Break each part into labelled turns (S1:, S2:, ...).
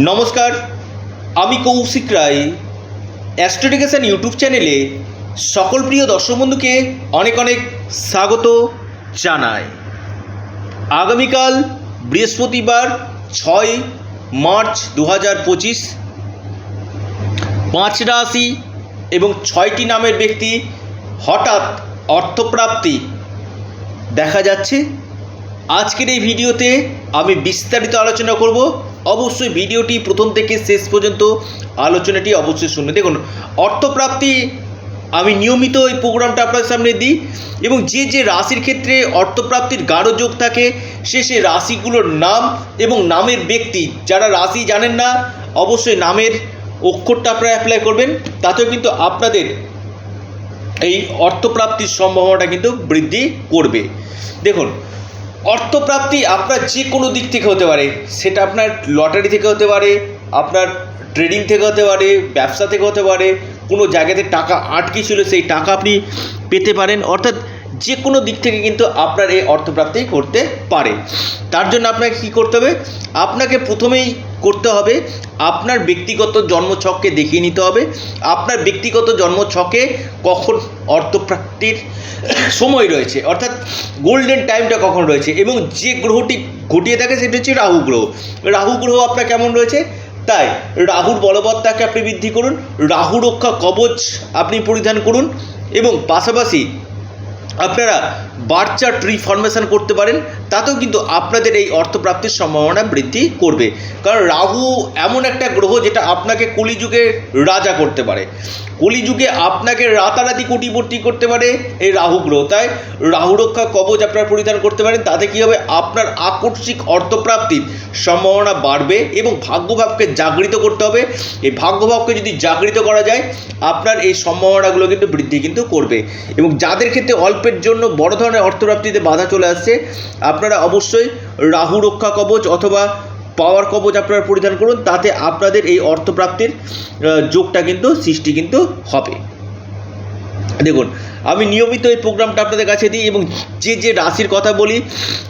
S1: নমস্কার, আমি কৌশিক রায়। অ্যাস্ট্রোডিকেশন ইউটিউব চ্যানেলে সকল প্রিয় দর্শক বন্ধুকে অনেক অনেক স্বাগত জানাই। আগামীকাল বৃহস্পতিবার, ছয় মার্চ দু হাজার পঁচিশ, পাঁচ রাশি এবং ছয়টি নামের ব্যক্তি হঠাৎ অর্থপ্রাপ্তি দেখা যাচ্ছে। আজকের এই ভিডিওতে আমি বিস্তারিত আলোচনা করব। অবশ্যই ভিডিওটি প্রথম থেকে শেষ পর্যন্ত আলোচনাটি অবশ্যই শুনবে দেখুন, অর্থপ্রাপ্তি, আমি নিয়মিত এই প্রোগ্রামটা আপনার সামনে দিই এবং যে যে রাশির ক্ষেত্রে অর্থপ্রাপ্তির গাঢ় যোগ থাকে, সে সে রাশিগুলোর নাম এবং নামের ব্যক্তি, যারা রাশি জানেন না, অবশ্যই নামের অক্ষরটা আপনারা অ্যাপ্লাই করবেন। তাতেও কিন্তু আপনাদের এই অর্থপ্রাপ্তির সম্ভাবনাটা কিন্তু বৃদ্ধি করবে। দেখুন অর্থপ্রাপ্তি আপনার যে কোনো দিক থেকে হতে পারে। সেটা আপনার লটারি থেকে হতে পারে, আপনার ট্রেডিং থেকে হতে পারে, ব্যবসা থেকে হতে পারে, কোনো জায়গাতে টাকা আটকে ছিল সেই টাকা আপনি পেতে পারেন। অর্থাৎ যে কোনো দিক থেকে কিন্তু আপনার এই অর্থপ্রাপ্তি করতে পারে। তার জন্য আপনাকে কী করতে হবে? আপনাকে প্রথমেই করতে হবে, আপনার ব্যক্তিগত জন্মছককে দেখিয়ে নিতে হবে, আপনার ব্যক্তিগত জন্মছকে কখন অর্থপ্রাপ্তির সময় রয়েছে, অর্থাৎ গোল্ডেন টাইমটা কখন রয়েছে এবং যে গ্রহটি ঘটিয়ে থাকে সেটি হচ্ছে রাহু গ্রহ। রাহু গ্রহ আপনার কেমন রয়েছে? তাই, রাহুর বলবত্তাকে আপনি বৃদ্ধি করুন, রাহু রক্ষা কবচ আপনি পরিধান করুন এবং পাশাপাশি আপনারা বার্চা ট্রি ফর্মেশন করতে পারেন তাতেও কিন্তু আপনাদের এই অর্থপ্রাপ্তির সম্ভাবনা বৃদ্ধি করবে। কারণ রাহু এমন একটা গ্রহ যেটা আপনাকে কলিযুগে রাজা করতে পারে। কলিযুগে আপনাকে রাতারাতি কোটিপতি করতে পারে এই রাহু গ্রহ। তাই রাহু রক্ষা কবচ আপনার পরিধান করতে পারেন, তাতে কী হবে? আপনার আকস্মিক অর্থপ্রাপ্তির সম্ভাবনা বাড়বে এবং ভাগ্যভাবকে জাগৃত করতে হবে। এই ভাগ্যভাবকে যদি জাগৃত করা যায়, আপনার এই সম্ভাবনাগুলো কিন্তু বৃদ্ধি কিন্তু করবে। এবং যাদের ক্ষেত্রে অল্পের জন্য বড় ধরনের অর্থপ্রাপ্তিতে বাধা চলে আসছে আপনারা অবশ্যই রাহু রক্ষা কবচ অথবা পাওয়ার কবচ আপনারা পরিধান করুন, তাতে আপনাদের এই অর্থপ্রাপ্তির যোগটা কিন্তু, সৃষ্টি কিন্তু হবে। দেখুন, আমি নিয়মিত এই প্রোগ্রামটা আপনাদের কাছে দিই এবং যে যে রাশির কথা বলি,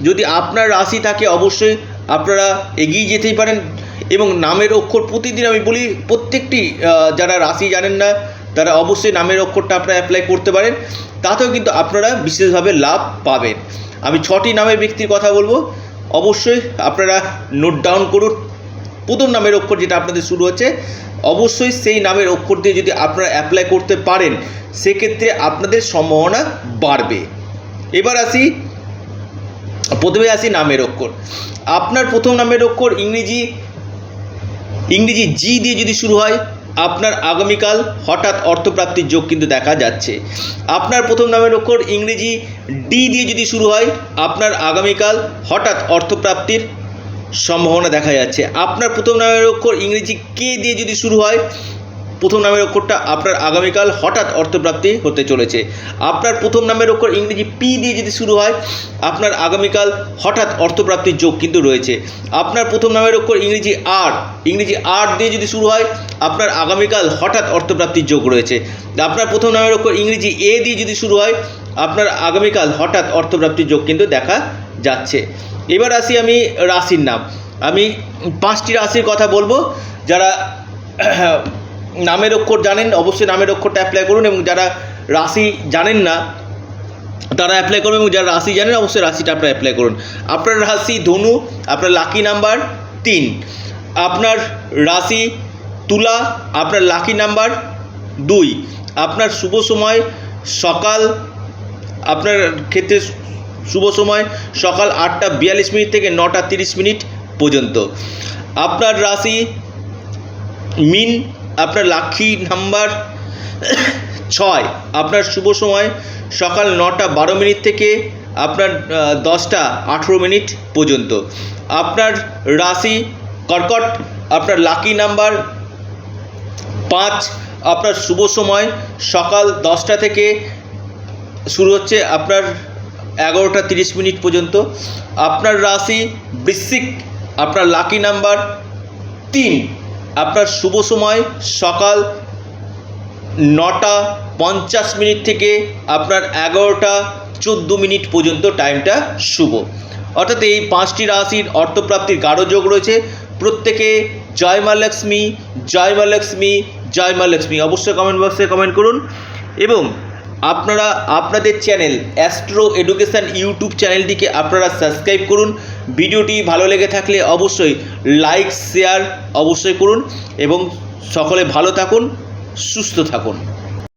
S1: যদি আপনার রাশি থাকে, অবশ্যই আপনারা এগিয়ে যেতেই পারেন এবং নামের অক্ষর প্রতিদিন আমি বলি, প্রত্যেকটি যারা রাশি জানেন না, তারা অবশ্যই নামের অক্ষরটা আপনারা অ্যাপ্লাই করতে পারেন। তাতেও কিন্তু আপনারা বিশেষভাবে লাভ পাবেন। আমি ছটি নামের ব্যক্তির কথা বলব। অবশ্যই আপনারা নোট ডাউন করুন। প্রথম নামের অক্ষর যেটা আপনাদের শুরু হচ্ছে, অবশ্যই সেই নামের অক্ষর দিয়ে যদি আপনারা অ্যাপ্লাই করতে পারেন, সেক্ষেত্রে আপনাদের সম্ভাবনা বাড়বে। এবার আসি, প্রথমে আসি নামের অক্ষর। আপনার প্রথম নামের অক্ষর ইংরেজি ইংরেজি জি দিয়ে যদি শুরু হয় আপনার আগামীকাল হঠাৎ অর্থপ্রাপ্তির যোগ কিন্তু দেখা যাচ্ছে। আপনার প্রথম নামের অক্ষর ইংরেজি ডি দিয়ে যদি শুরু হয়, আপনার আগামীকাল হঠাৎ অর্থপ্রাপ্তির সম্ভাবনা দেখা যাচ্ছে। আপনার প্রথম নামের অক্ষর ইংরেজি কে দিয়ে যদি শুরু হয় প্রথম নামের অক্ষরটা আপনার আগামীকাল হঠাৎ অর্থপ্রাপ্তি হতে চলেছে। আপনার প্রথম নামের অক্ষর ইংরেজি পি দিয়ে যদি শুরু হয়, আপনার আগামীকাল হঠাৎ অর্থপ্রাপ্তির যোগ কিন্তু রয়েছে। আপনার প্রথম নামের অক্ষর ইংরেজি আর ইংরেজি আর দিয়ে যদি শুরু হয়, আপনার আগামীকাল হঠাৎ অর্থপ্রাপ্তির যোগ রয়েছে। আপনার প্রথম নামের অক্ষর ইংরেজি এ দিয়ে যদি শুরু হয়, আপনার আগামীকাল হঠাৎ অর্থপ্রাপ্তির যোগ কিন্তু দেখা যাচ্ছে। এবার আসি আমি রাশির নাম। আমি পাঁচটি রাশির কথা বলব। যারা নামের অক্ষর জানেন, অবশ্যই নামের অক্ষরটা অ্যাপ্লাই করুন এবং যারা রাশি জানেন না, তারা অ্যাপ্লাই করবেন এবং যারা রাশি জানেন, অবশ্যই রাশিটা আপনারা অ্যাপ্লাই করুন। আপনার রাশি ধনু, আপনার লাকি নাম্বার তিন। আপনার রাশি তুলা, আপনার লাকি নাম্বার দুই। আপনার শুভ সময় সকাল, আপনার ক্ষেত্রে শুভ সময় সকাল আটটা বিয়াল্লিশ মিনিট থেকে নটা তিরিশ মিনিট পর্যন্ত। আপনার রাশি মিন আপনার লাকি নাম্বার ছয়। আপনার শুভ সময় সকাল নটা বারো মিনিট থেকে আপনার দশটা আঠেরো মিনিট পর্যন্ত। আপনার রাশি কর্কট, আপনার লাকি নাম্বার পাঁচ। আপনার শুভ সময় সকাল দশটা থেকে শুরু হচ্ছে আপনার এগারোটা তিরিশ মিনিট পর্যন্ত। আপনার রাশি বৃশ্চিক, আপনার লাকি নাম্বার তিন। আপনার শুভ সময় সকাল নটা পঞ্চাশ মিনিট থেকে আপনার এগারোটা চোদ্দ মিনিট পর্যন্ত টাইমটা শুভ। অর্থাৎ এই পাঁচটি রাশির অর্থপ্রাপ্তির গাঢ় যোগ রয়েছে। প্রত্যেকে জয় মা লক্ষ্মী, জয় মা লক্ষ্মী, জয় মা লক্ষ্মী। অবশ্যই কমেন্ট বক্সে কমেন্ট করুন। এবং আপনারা আপনাদের চ্যানেল অ্যাস্ট্রো এডুকেশান ইউটিউব চ্যানেলটিকে আপনারা সাবস্ক্রাইব করুন। ভিডিওটি ভালো লেগে থাকলে অবশ্যই লাইক, শেয়ার অবশ্যই করুন এবং সকলে ভালো থাকুন, সুস্থ থাকুন।